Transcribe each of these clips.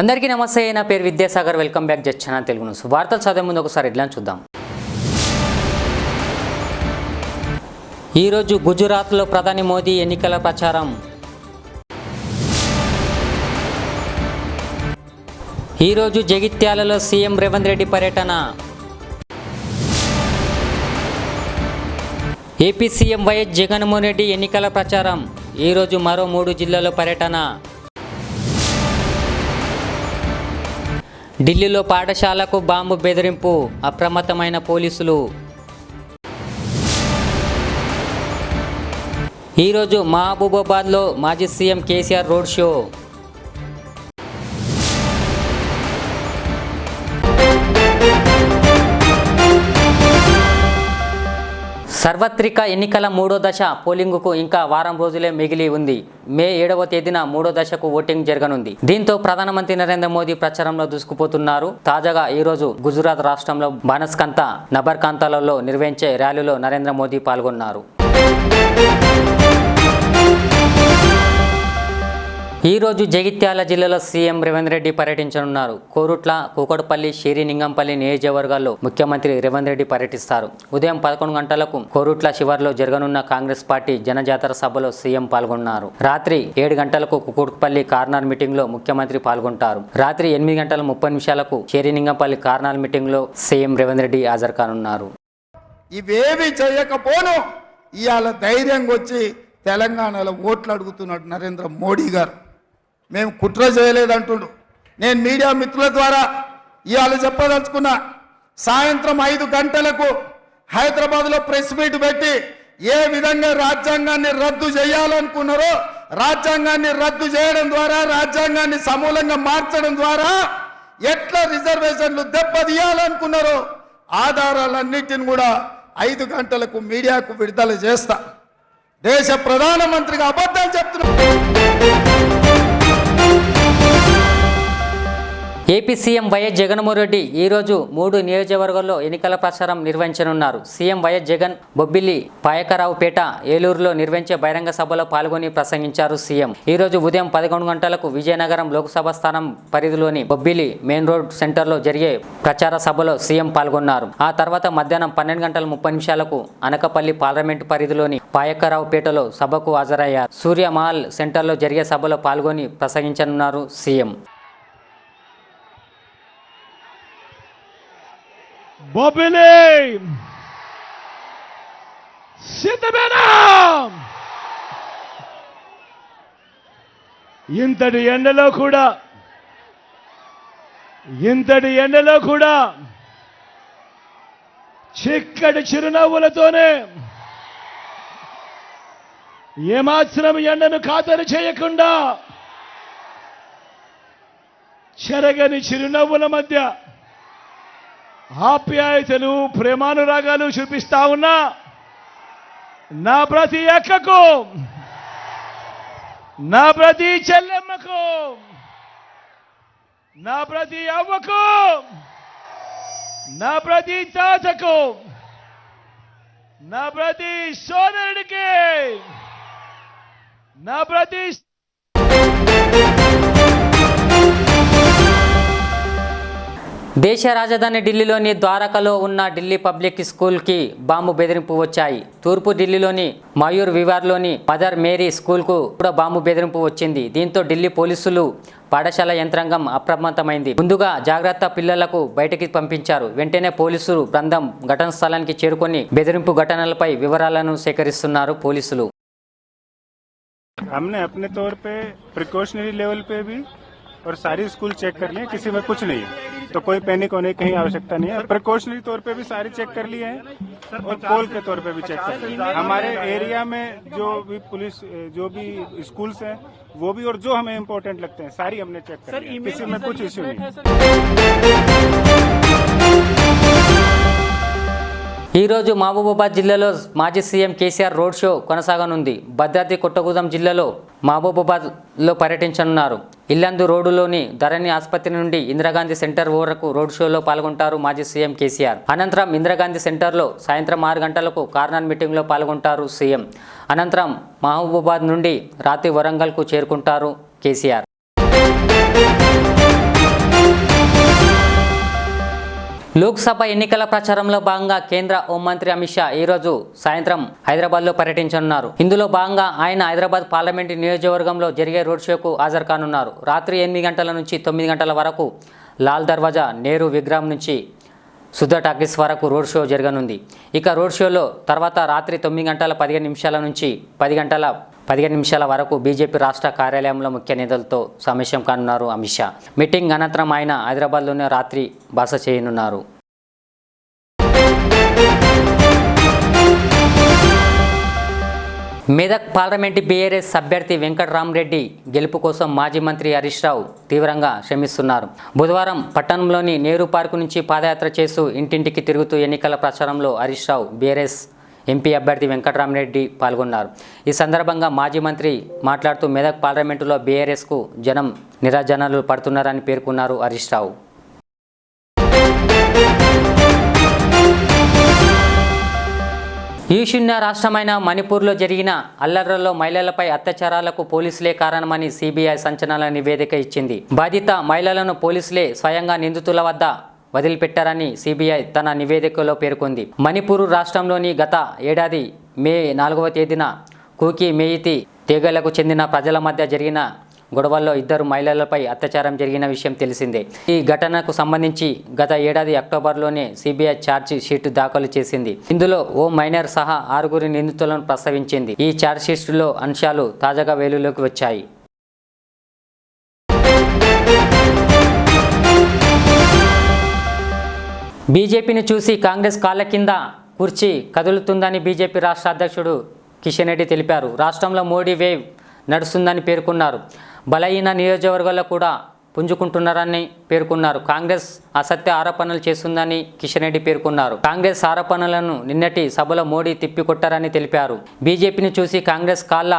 అందరికీ నమస్తే నా పేరు విద్యాసాగర్ వెల్కమ్ బ్యాక్ జచ్చన తెలుగు న్యూస్. వార్తలు చదివే ముందు ఒకసారి ఎడ్లను చూద్దాం. ఈరోజు గుజరాత్లో ప్రధాని మోదీ ఎన్నికల ప్రచారం. ఈరోజు జగిత్యాలలో సీఎం రేవంత్ రెడ్డి పర్యటన. AP CM YS Jaganmohan Reddy ఎన్నికల ప్రచారం. ఈరోజు మరో మూడు జిల్లాలో పర్యటన. ఢిల్లీలో పాఠశాలకు బాంబు బెదిరింపు అప్రమత్తమైన పోలీసులు. ఈరోజు మహబూబాబాద్లో మాజీ సీఎం కేసీఆర్ రోడ్ షో. సార్వత్రిక ఎన్నికల మూడో దశ పోలింగుకు ఇంకా వారం రోజులే మిగిలి ఉంది. మే ఏడవ తేదీన మూడో దశకు ఓటింగ్ జరగనుంది. దీంతో ప్రధానమంత్రి నరేంద్ర మోదీ ప్రచారంలో దూసుకుపోతున్నారు. తాజాగా ఈ రోజు గుజరాత్ రాష్ట్రంలో బనస్కంత నబర్కాంతాలలో నిర్వహించే ర్యాలీలో నరేంద్ర మోదీ పాల్గొన్నారు. ఈరోజు జగిత్యాల జిల్లాలో సీఎం రేవంత్ రెడ్డి పర్యటించనున్నారు. కోరుట్ల కూకట్పల్లి షిరినింగంపల్లి నియోజకవర్గాల్లో ముఖ్యమంత్రి రేవంత్ రెడ్డి పర్యటిస్తారు. ఉదయం పదకొండు గంటలకు కోరుట్ల శివార్లో జరగనున్న కాంగ్రెస్ పార్టీ జనజాతర సభలో సీఎం పాల్గొన్నారు. రాత్రి ఏడు గంటలకు కుకుట్పల్లి కార్నర్ మీటింగ్లో ముఖ్యమంత్రి పాల్గొంటారు. రాత్రి ఎనిమిది గంటల ముప్పై నిమిషాలకు షిరినింగంపల్లి కార్నర్ మీటింగ్లో సీఎం రేవంత్ రెడ్డి హాజరు కానున్నారు ఇవేవి చేయకపోను. ఇవాళ ధైర్యంగా వచ్చి తెలంగాణలో ఓట్లు అడుగుతున్నాడు నరేంద్ర మోడీ గారు. మేము కుట్ర చేయలేదంటుండు. నేను మీడియా మిత్రుల ద్వారా ఇవాళ చెప్పదలుచుకున్నా సాయంత్రం ఐదు గంటలకు హైదరాబాద్లో ప్రెస్ మీట్ పెట్టి ఏ విధంగా రాజ్యాంగాన్ని రద్దు చేయాలనుకున్నారో రాజ్యాంగాన్ని రద్దు చేయడం ద్వారా రాజ్యాంగాన్ని సమూలంగా మార్చడం ద్వారా ఎట్లా రిజర్వేషన్లు దెబ్బతీయాలనుకున్నారో ఆధారాలన్నిటిని కూడా ఐదు గంటలకు మీడియాకు విడుదల చేస్తా. దేశ ప్రధానమంత్రిగా అబద్ధం చెప్తున్నా. AP CM YS Jaganmohan Reddy ఈరోజు మూడు నియోజకవర్గాల్లో ఎన్నికల ప్రచారం నిర్వహించనున్నారు. సీఎం వైఎస్ జగన్ బొబ్బిలి పాయకరావుపేట ఏలూరులో నిర్వహించే బహిరంగ సభలో పాల్గొని ప్రసంగించారు సీఎం. ఈరోజు ఉదయం పదకొండు గంటలకు విజయనగరం లోక్సభ స్థానం పరిధిలోని బొబ్బిలి మెయిన్ రోడ్ సెంటర్లో జరిగే ప్రచార సభలో సీఎం పాల్గొన్నారు. ఆ తర్వాత మధ్యాహ్నం పన్నెండు గంటల ముప్పై నిమిషాలకు అనకపల్లి పార్లమెంటు పరిధిలోని పాయకరావుపేటలో సభకు హాజరయ్యారు. సూర్యమహల్ సెంటర్లో జరిగే సభలో పాల్గొని ప్రసంగించనున్నారు సీఎం. బొబ్బిలి సిద్ధమేనా ఇంతటి ఎండలో కూడా ఇంతటి ఎండలో కూడా చిక్కటి చిరునవ్వులతోనే ఏమాత్రం ఎండను ఖాతరు చేయకుండా చెరగని చిరునవ్వుల మధ్య ఆప్యాయతలు ప్రేమానురాగాలు చూపిస్తా ఉన్నా నా ప్రతి అక్కకు నా ప్రతి చెల్లెమ్మకు నా ప్రతి అవ్వకు నా ప్రతి తాతకు నా ప్రతి సోదరుడికి నా ప్రతి దేశ రాజధాని ఢిల్లీలోని ద్వారకలో ఉన్న ఢిల్లీ పబ్లిక్ స్కూల్కి బాంబు బెదిరింపు వచ్చాయి తూర్పు ఢిల్లీలోని మయూర్ వివార్లోని మదర్ మేరీ స్కూల్కు కూడా బాంబు బెదిరింపు వచ్చింది దీంతో ఢిల్లీ పోలీసులు పాఠశాల యంత్రాంగం అప్రమత్తమైంది ముందుగా జాగ్రత్త పిల్లలకు బయటికి పంపించారు వెంటనే పోలీసులు బృందం ఘటన స్థలానికి చేరుకొని బెదిరింపు ఘటనలపై వివరాలను సేకరిస్తున్నారు పోలీసులు हमने अपने तौर पे प्रिकॉशनरी लेवल पे भी और सारी स्कूल चेक कर लिए किसी में कुछ नहीं है तो कोई पैनिक होने की कहीं आवश्यकता नहीं है प्रिकॉशनरी तौर पे भी सारी चेक कर लिए हैं और पोल के तौर पे भी चेक कर लिए हैं। हमारे एरिया में जो भी पुलिस जो भी स्कूल्स हैं वो भी और जो हमें इम्पोर्टेंट लगते हैं सारी हमने चेक कर ली हैं। किसी में कुछ इश्यू नहीं है ఈ రోజు మహబూబాబాద్ జిల్లాలో మాజీ సీఎం కేసీఆర్ రోడ్ షో కొనసాగనుంది భద్రాద్రి కొత్తగూడెం జిల్లాలో మహబూబాబాద్లో పర్యటించనున్నారు ఇల్లందు రోడ్డులోని ధరణి ఆసుపత్రి నుండి ఇందిరాగాంధీ సెంటర్ వరకు రోడ్ షోలో పాల్గొంటారు మాజీ సీఎం కేసీఆర్. అనంతరం ఇందిరాగాంధీ సెంటర్లో సాయంత్రం ఆరు గంటలకు కార్నర్ మీటింగ్లో పాల్గొంటారు సీఎం. అనంతరం మహబూబాబాద్ నుండి రాత్రి వరంగల్కు చేరుకుంటారు కేసీఆర్. లోక్సభ ఎన్నికల ప్రచారంలో భాగంగా కేంద్ర హోంమంత్రి అమిత్ షా ఈరోజు సాయంత్రం హైదరాబాద్లో పర్యటించనున్నారు. ఇందులో భాగంగా ఆయన హైదరాబాద్ పార్లమెంటు నియోజకవర్గంలో జరిగే రోడ్ షోకు హాజరు కానున్నారు రాత్రి ఎనిమిది గంటల నుంచి తొమ్మిది గంటల వరకు లాల్ దర్వాజా నేరు విగ్రహం నుంచి సుధా టాకీస్ వరకు రోడ్ షో జరగనుంది. ఇక రోడ్ షోలో తర్వాత రాత్రి తొమ్మిది గంటల పదిహేను నిమిషాల నుంచి పది గంటల పదిహేను నిమిషాల వరకు బీజేపీ రాష్ట్ర కార్యాలయంలో ముఖ్య నేతలతో సమావేశం కానున్నారు అమిత్ షా. మీటింగ్ అనంతరం ఆయన హైదరాబాద్లోనే రాత్రి బస చేయనున్నారు. మెదక్ పార్లమెంటు బీఆర్ఎస్ అభ్యర్థి వెంకటరామరెడ్డి గెలుపు కోసం మాజీ మంత్రి హరీష్ రావు తీవ్రంగా శ్రమిస్తున్నారు. బుధవారం పట్టణంలోని నేరు పార్కు నుంచి పాదయాత్ర చేస్తూ ఇంటింటికి తిరుగుతూ ఎన్నికల ప్రచారంలో హరీష్ రావు బీఆర్ఎస్ ఎంపీ అభ్యర్థి వెంకటరామరెడ్డి పాల్గొన్నారు. ఈ సందర్భంగా మాజీ మంత్రి మాట్లాడుతూ మెదక్ పార్లమెంటులో బీఆర్ఎస్కు జనం నిరాజనాలు పడుతున్నారని పేర్కొన్నారు హరీష్ రావు. ఈశాన్య రాష్ట్రమైన మణిపూర్లో జరిగిన అల్లర్లలో మహిళలపై అత్యాచారాలకు పోలీసులే కారణమని సిబిఐ సంచలన నివేదిక ఇచ్చింది. బాధిత మహిళలను పోలీసులే స్వయంగా నిందితుల వద్ద వదిలిపెట్టారని సిబిఐ తన నివేదికలో పేర్కొంది. మణిపూర్ రాష్ట్రంలోని గత ఏడాది మే నాలుగవ తేదీన కూకి మేయితి తెగలకు చెందిన ప్రజల మధ్య జరిగిన గొడవల్లో ఇద్దరు మహిళలపై అత్యాచారం జరిగిన విషయం తెలిసిందే. ఈ ఘటనకు సంబంధించి గత ఏడాది అక్టోబర్లోనే సిబిఐ ఛార్జ్ షీట్ దాఖలు చేసింది. ఇందులో ఓ మైనర్ సహా ఆరుగురి నిందితులను ప్రస్తావించింది ఈ ఛార్జ్ షీట్లో అంశాలు తాజాగా వెలుగులోకి వచ్చాయి. బీజేపీని చూసి కాంగ్రెస్ కాళ్ళ కింద కుర్చీ కదులుతుందని బీజేపీ రాష్ట్ర అధ్యక్షుడు కిషన్ రెడ్డి తెలిపారు. రాష్ట్రంలో మోడీ వేవ్ నడుస్తుందని పేర్కొన్నారు. బలహీన నియోజకవర్గాల్లో కూడా పుంజుకుంటున్నారని పేర్కొన్నారు. కాంగ్రెస్ అసత్య ఆరోపణలు చేస్తుందని కిషన్ రెడ్డి పేర్కొన్నారు. కాంగ్రెస్ ఆరోపణలను నిన్నటి సభలో మోడీ తిప్పికొట్టారని తెలిపారు. బీజేపీని చూసి కాంగ్రెస్ కాళ్ళ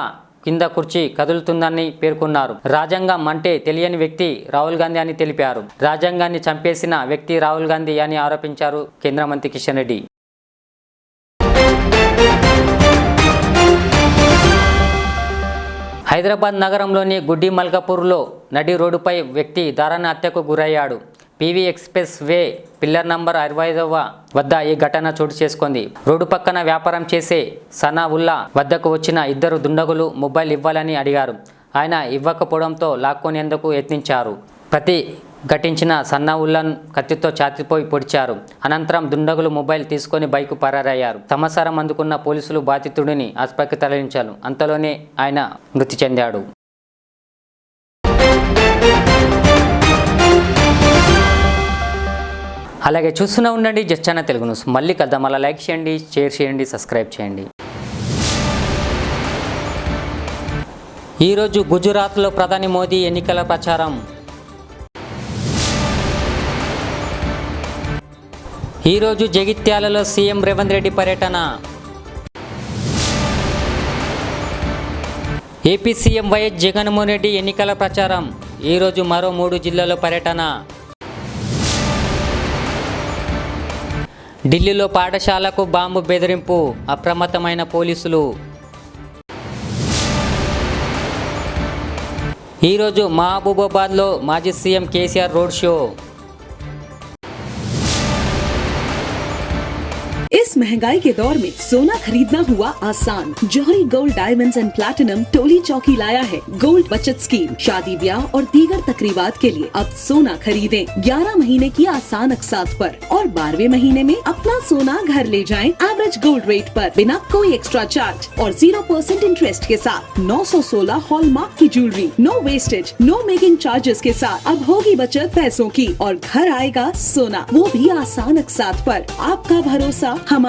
కింద కుర్చీ కదులుతుందని పేర్కొన్నారు. రాజ్యాంగం అంటే తెలియని వ్యక్తి రాహుల్ గాంధీ అని తెలిపారు. రాజ్యాంగాన్ని చంపేసిన వ్యక్తి రాహుల్ గాంధీ అని ఆరోపించారు కేంద్ర మంత్రి కిషన్ రెడ్డి. హైదరాబాద్ నగరంలోని గుడ్డి మల్కాపూర్లో నడి రోడ్డుపై వ్యక్తి దారుణ హత్యకు గురయ్యాడు. PV expressway pillar number అరవై ఐదవ వద్ద ఈ ఘటన చోటు చేసుకుంది. రోడ్డు పక్కన వ్యాపారం చేసే సనా ఉల్లా వద్దకు వచ్చిన ఇద్దరు దుండగులు మొబైల్ ఇవ్వాలని అడిగారు. ఆయన ఇవ్వకపోవడంతో లాక్కొనేందుకు యత్నించారు. ప్రతి ఘటించిన సన్నావుల్లను కత్తితో చాతిపోయి పొడిచారు. అనంతరం దుండగులు మొబైల్ తీసుకొని బైకు పరారయ్యారు. సమాచారం అందుకున్న పోలీసులు బాధితుడిని ఆసుపత్రికి తరలించారు. అంతలోనే ఆయన మృతి చెందాడు. అలాగే చూస్తూనే ఉండండి జస్ట్ తెలుగు న్యూస్ మళ్ళీ కలుద్దాం. అలా లైక్ చేయండి షేర్ చేయండి సబ్స్క్రైబ్ చేయండి. ఈరోజు గుజరాత్లో ప్రధాని మోదీ ఎన్నికల ప్రచారం. ఈరోజు జగిత్యాలలో సీఎం రేవంత్ రెడ్డి పర్యటన. AP CM YS Jaganmohan Reddy ఎన్నికల ప్రచారం. ఈరోజు మరో మూడు జిల్లాలో పర్యటన. ఢిల్లీలో పాఠశాలకు బాంబు బెదిరింపు అప్రమత్తమైన పోలీసులు. ఈరోజు మహబూబాబాద్లో మాజీ సీఎం కేసీఆర్ రోడ్ షో. महँगाई के दौर में सोना खरीदना हुआ आसान। Jauhari gold diamonds and platinum Toli Chowki लाया है। गोल्ड बचत स्कीम शादी ब्याह और दीगर तकरीबात के लिए अब सोना खरीदे। ग्यारह महीने की आसान अकसात पर और 12वें महीने में अपना सोना घर ले जाएँ एवरेज गोल्ड रेट पर बिना कोई एक्स्ट्रा चार्ज और ज़ीरो परसेंट इंटरेस्ट के साथ। 916 हॉलमार्क की jewellery no wastage no making charges के साथ। अब होगी बचत पैसों की और घर आएगा सोना। वो भी आसान अकसात पर। आपका भरोसा